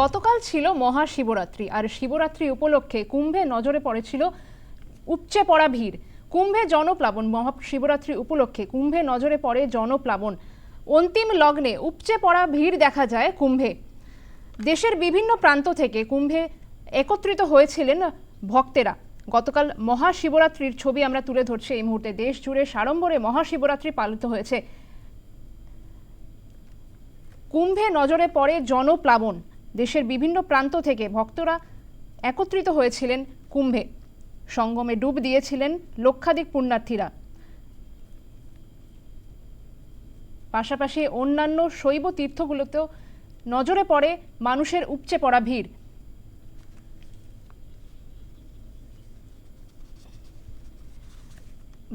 গতকাল ছিল মহাশিবরাত্রি, আর শিবরাত্রি উপলক্ষে কুম্ভে নজরে পড়েছিল উপচে পড়া ভিড়। কুম্ভে জনপ্লাবন, মহাশিবরাত্রি উপলক্ষে কুম্ভে নজরে পড়ে জনপ্লাবন। অন্তিম লগ্নে উপচে পড়া ভিড় দেখা যায় কুম্ভে। দেশের বিভিন্ন প্রান্ত থেকে কুম্ভে একত্রিত হয়েছিলেন ভক্তেরা। গতকাল মহাশিবরাত্রির ছবি আমরা তুলে ধরছি এই মুহূর্তে। দেশ জুড়ে সাড়ম্বরে মহাশিবরাত্রি পালিত হয়েছে। কুম্ভে নজরে পড়ে জনপ্লাবন। দেশের বিভিন্ন প্রান্ত থেকে ভক্তরা একত্রিত হয়েছিলেন কুম্ভে। সঙ্গমে ডুব দিয়েছিলেন লক্ষাধিক পুণ্যার্থীরা। পাশাপাশি অন্যান্য শৈব তীর্থগুলোতেও নজরে পড়ে মানুষের উপচে পড়া ভিড়।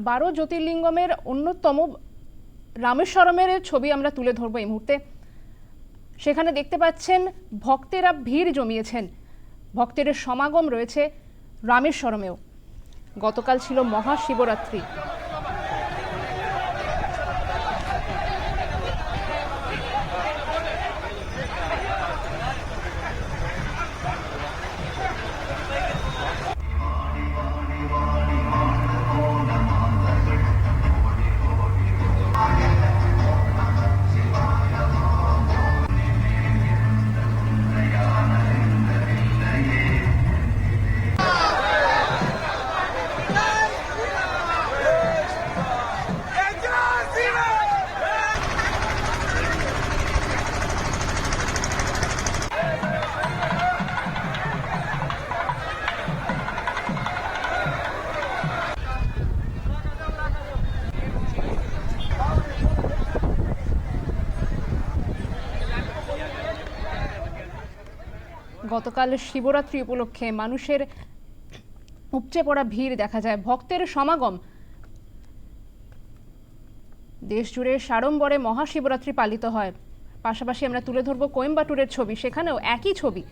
বারো জ্যোতির্লিঙ্গমের অন্যতম রামেশ্বরমের ছবি আমরা তুলে ধরবো এই মুহূর্তে। সেখানে দেখতে পাচ্ছেন ভক্তেরা ভিড় জমিয়েছেন। ভক্তের সমাগম রয়েছে রামেশ্বরমেও। গতকাল ছিল মহাশিবরাত্রি। গতকাল শিবরাত্রি উপলক্ষে মানুষের উপচে পড়া ভিড় দেখা যায়। ভক্তের সমাগম। দেশ জুড়ে সাড়ম্বরে মহাশিবরাত্রি পালিত হয়। পাশাপাশি আমরা তুলে ধরবো কোয়েম্বাটুরের ছবি, সেখানেও একই ছবি।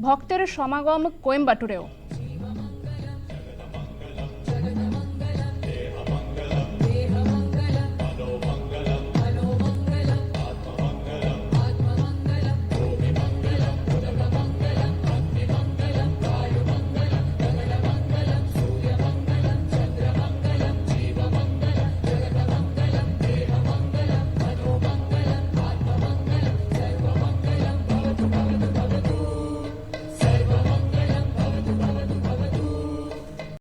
ভক্তের সমাগম কোয়েম্বাটুরেও।